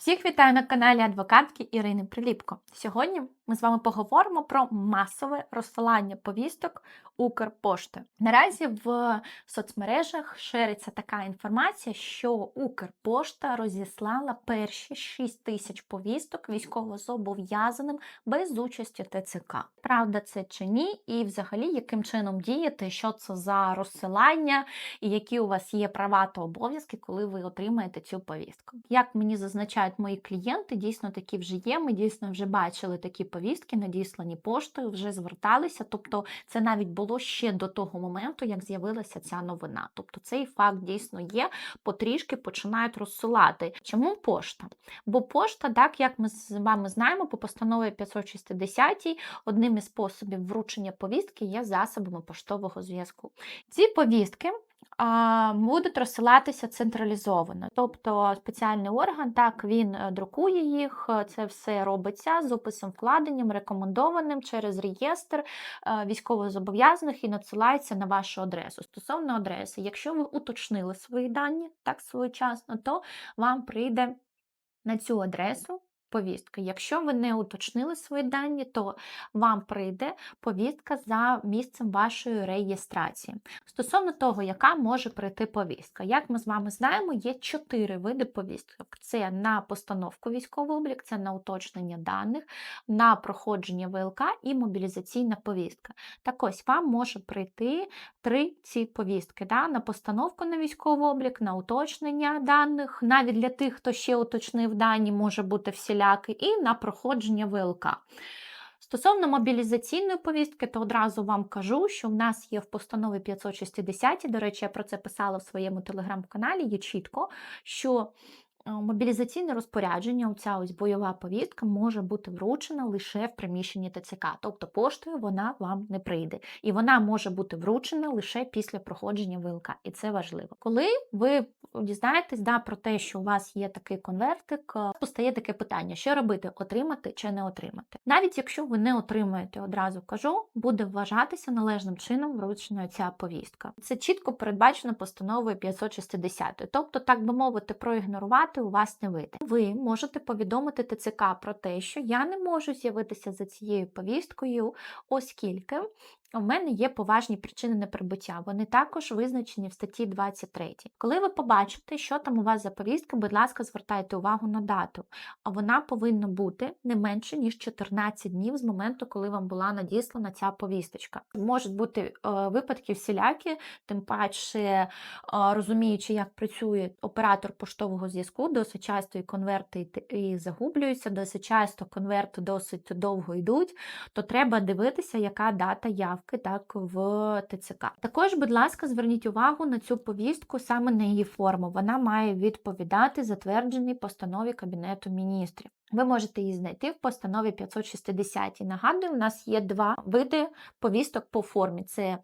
Всіх вітаю на каналі адвокатки Ірини Приліпко. Сьогодні ми з вами поговоримо про масове розсилання повісток Укрпошти. Наразі в соцмережах шириться така інформація, що Укрпошта розіслала перші 6 тисяч повісток військовозобов'язаним без участі ТЦК. Правда, це чи ні? І взагалі, яким чином діяти, що це за розсилання, і які у вас є права та обов'язки, коли ви отримаєте цю повістку. Як мені зазначають мої клієнти, дійсно такі вже є. Ми дійсно вже бачили такі повістки, надіслані поштою, вже зверталися. Тобто, це навіть було ще до того моменту, як з'явилася ця новина. Тобто, цей факт дійсно є, потрішки починають розсилати. Чому пошта? Бо пошта, так як ми з вами знаємо, по постанові 560 одним із способів вручення повістки є засобами поштового зв'язку. Ці повістки будуть розсилатися централізовано. Тобто спеціальний орган, так, він е, друкує їх, е, це все робиться з описом вкладенням, рекомендованим через реєстр е, військовозобов'язаних і надсилається на вашу адресу. Стосовно адреси, якщо ви уточнили свої дані так своєчасно, то вам прийде на цю адресу. Повістка. Якщо ви не уточнили свої дані, то вам прийде повістка за місцем вашої реєстрації. Стосовно того, яка може прийти повістка, як ми з вами знаємо, є чотири види повісток: це на постановку військовий облік, це на уточнення даних, на проходження ВЛК і мобілізаційна повістка. Так ось вам може прийти три ці повістки: да? на постановку на військовий облік, на уточнення даних, навіть для тих, хто ще уточнив дані, може бути всіляки, і на проходження ВЛК. Стосовно мобілізаційної повістки, то одразу вам кажу, що в нас є в постанові 560, до речі, я про це писала в своєму телеграм-каналі, є чітко, що е, мобілізаційне розпорядження, оця ось бойова повістка, може бути вручена лише в приміщенні ТЦК. Тобто поштою вона вам не прийде. І вона може бути вручена лише після проходження ВЛК. І це важливо. Коли ви дізнаєтесь да, про те, що у вас є такий конвертик, е, постає таке питання: що робити, отримати чи не отримати. Навіть якщо ви не отримаєте, одразу кажу, буде вважатися належним чином врученою ця повістка. Це чітко передбачено постановою 560. Тобто, так би мовити, проігнорувати у вас не вийде. Ви можете повідомити ТЦК про те, що я не можу з'явитися за цією повісткою, оскільки у мене є поважні причини неприбуття. Вони також визначені в статті 23. Коли ви побачите, що там у вас за повістка, будь ласка, звертайте увагу на дату. А вона повинна бути не менше, ніж 14 днів з моменту, коли вам була надіслана ця повісточка. Можуть бути е, випадки всілякі, тим паче, е, розуміючи, як працює оператор поштового зв'язку, досить часто і конверти і, загублюються, досить часто конверти досить довго йдуть, то треба дивитися, яка дата явки так в ТЦК. Також, будь ласка, зверніть увагу на цю повістку саме на її форму. Вона має відповідати затвердженій постанові Кабінету міністрів. Ви можете її знайти в постанові 560. Нагадую, у нас є два види повісток по формі: це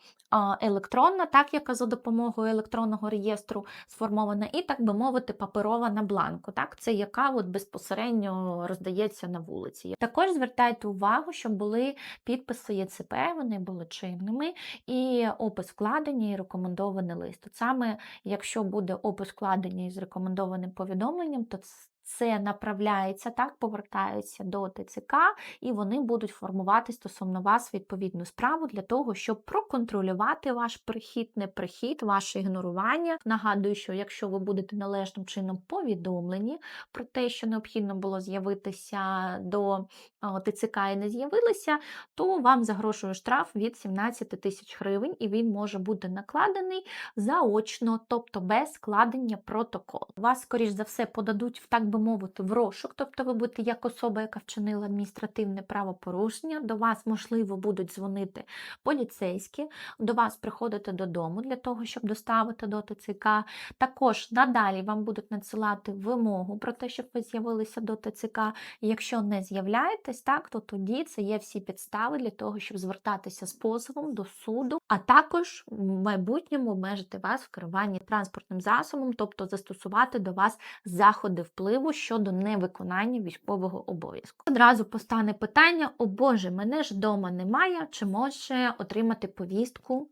електронна, так яка за допомогою електронного реєстру сформована, і, так би мовити, паперова на бланку. Так, Це яка от безпосередньо роздається на вулиці. Також звертайте увагу, щоб були підписи ЄЦП, вони були чинними, і опис вкладення, і рекомендований лист. От саме якщо буде опис вкладення із рекомендованим повідомленням, то це направляється, так, повертається до ТЦК, і вони будуть формувати стосовно вас відповідну справу для того, щоб проконтролювати ваш прихід, не прихід, ваше ігнорування. Нагадую, що якщо ви будете належним чином повідомлені про те, що необхідно було з'явитися до ТЦК і не з'явилися, то вам загрошує штраф від 17 тисяч гривень, і він може бути накладений заочно, тобто без складення протоколу. Вас, скоріш за все, подадуть в так би мовити, в розшук, тобто ви будете як особа, яка вчинила адміністративне правопорушення, до вас, можливо, будуть дзвонити поліцейські, до вас приходити додому для того, щоб доставити до ТЦК. Також надалі вам будуть надсилати вимогу про те, щоб ви з'явилися до ТЦК. Якщо не з'являєтесь, так, то тоді це є всі підстави для того, щоб звертатися з позовом до суду, а також в майбутньому обмежити вас в керуванні транспортним засобом, тобто застосувати до вас заходи впливу щодо невиконання військового обов'язку. Одразу постане питання: о Боже, мене ж вдома немає, чи може отримати повістку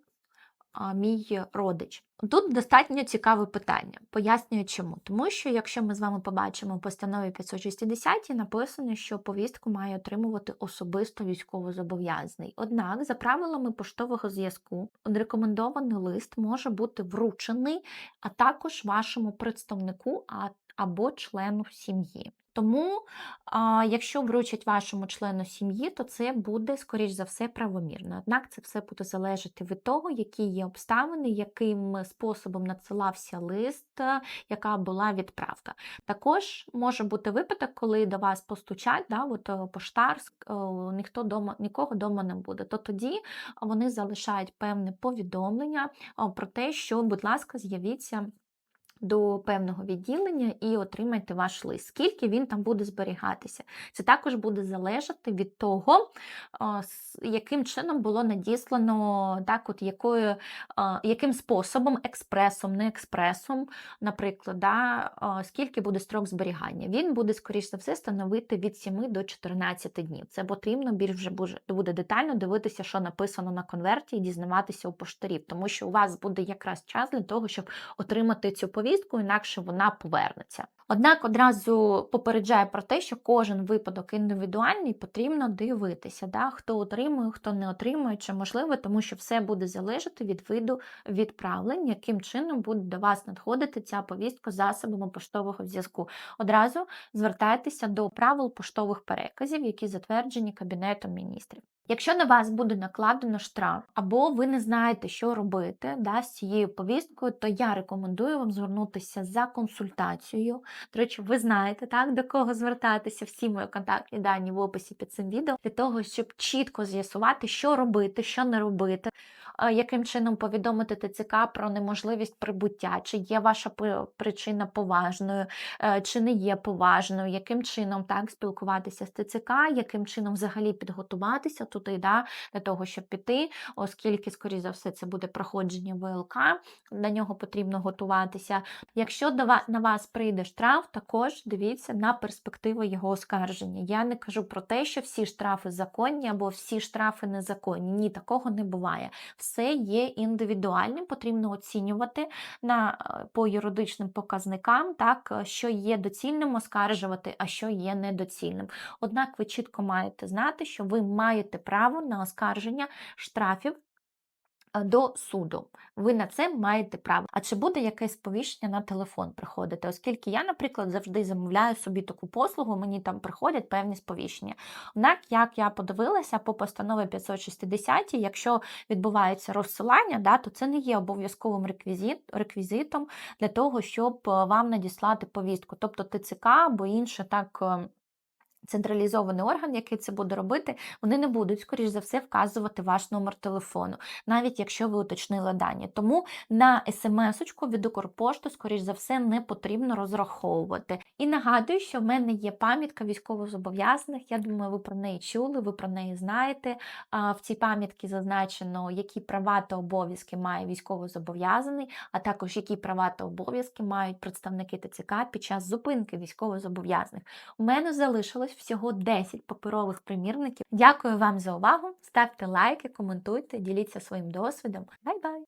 а, мій родич. Тут достатньо цікаве питання. Пояснюю чому. Тому що, якщо ми з вами побачимо в постанові 560 написано, що повістку має отримувати особисто військовозобов'язаний. Однак, за правилами поштового зв'язку, рекомендований лист може бути вручений, а також вашому представнику а- або члену сім'ї. Тому, якщо вручать вашому члену сім'ї, то це буде, скоріш за все, правомірно. Однак це все буде залежати від того, які є обставини, яким способом надсилався лист, яка була відправка. Також може бути випадок, коли до вас постучать, да, от е, поштар, е, ніхто дома, нікого дома не буде. То тоді вони залишають певне повідомлення про те, що, будь ласка, з'явіться до певного відділення і отримайте ваш лист. Скільки він там буде зберігатися? Це також буде залежати від того, яким чином було надіслано, так, от якою, яким способом, експресом, не експресом, наприклад, да, скільки буде строк зберігання. Він буде, скоріш за все, становити від 7 до 14 днів. Це потрібно більш вже буде- детально дивитися, що написано на конверті, і дізнаватися у поштарів, тому що у вас буде якраз час для того, щоб отримати цю повістку, інакше вона повернеться. Однак одразу попереджаю про те, що кожен випадок індивідуальний потрібно дивитися, да, хто отримує, хто не отримує, чи можливо, тому що все буде залежати від виду відправлень, яким чином буде до вас надходити ця повістка засобами поштового зв'язку. Одразу звертайтеся до правил поштових переказів, які затверджені Кабінетом міністрів. Якщо на вас буде накладено штраф, або ви не знаєте, що робити да, з цією повісткою, то я рекомендую вам звернутися за консультацією. До речі, ви знаєте, так, до кого звертатися, всі мої контактні дані в описі під цим відео, для того, щоб чітко з'ясувати, що робити, що не робити, яким чином повідомити ТЦК про неможливість прибуття, чи є ваша причина поважною, е, чи не є поважною, яким чином так спілкуватися з ТЦК, яким чином взагалі підготуватися туди, да, для того, щоб піти, оскільки, скоріш за все, це буде проходження ВЛК, на нього потрібно готуватися. Якщо на вас прийде штраф, також дивіться на перспективу його оскарження. Я не кажу про те, що всі штрафи законні або всі штрафи незаконні. Ні, такого не буває. Все є індивідуальним, потрібно оцінювати на, е, по юридичним показникам, так, е, що є доцільним оскаржувати, а що є недоцільним. Однак ви чітко маєте знати, що ви маєте право на оскарження штрафів до суду. Ви на це маєте право. А чи буде якесь сповіщення на телефон приходити? Оскільки я, наприклад, завжди замовляю собі таку послугу, мені там приходять певні сповіщення. Однак, як я подивилася по постанові 560, якщо відбувається розсилання, да, то це не є обов'язковим реквізит, реквізитом для того, щоб е, вам надіслати повістку. Тобто ТЦК або інше так. Централізований орган, який це буде робити, вони не будуть, скоріш за все, вказувати ваш номер телефону, навіть якщо ви уточнили дані. Тому на смс-очку від Укрпошту, скоріш за все, не потрібно розраховувати. І нагадую, що в мене є пам'ятка військовозобов'язаних. Я думаю, ви про неї чули, ви про неї знаєте. В цій пам'ятці зазначено, які права та обов'язки має військовозобов'язаний, а також які права та обов'язки мають представники ТЦК під час зупинки військовозобов'язаних. У мене залишилось всього 10 паперових примірників. Дякую вам за увагу. Ставте лайки, коментуйте, діліться своїм досвідом. Бай-бай!